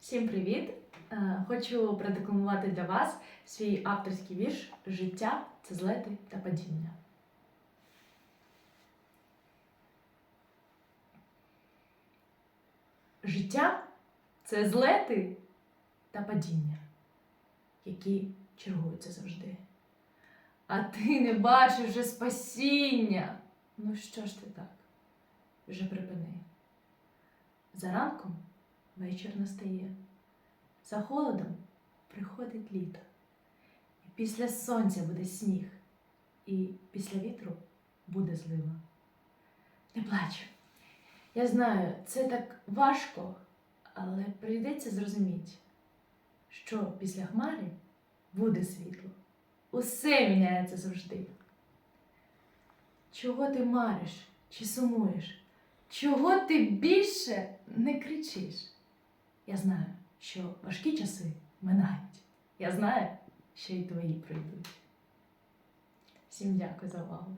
Всім привіт! Е, Хочу продекламувати для вас свій авторський вірш Життя це злети та падіння. Життя це злети та падіння, які чергуються завжди. А ти не бачиш вже спасіння. Ну що ж ти так? Вже припини. За ранком вечір настає, за холодом приходить літо. Після сонця буде сніг, і після вітру буде злива. Не плач. Я знаю, це так важко, але прийдеться зрозуміти, що після хмари буде світло. Усе міняється завжди. Чого ти мариш чи сумуєш? Чого ти більше не кричиш? Я знаю, що важкі часи минають. Я знаю, що і твої прийдуть. Всім дякую за увагу.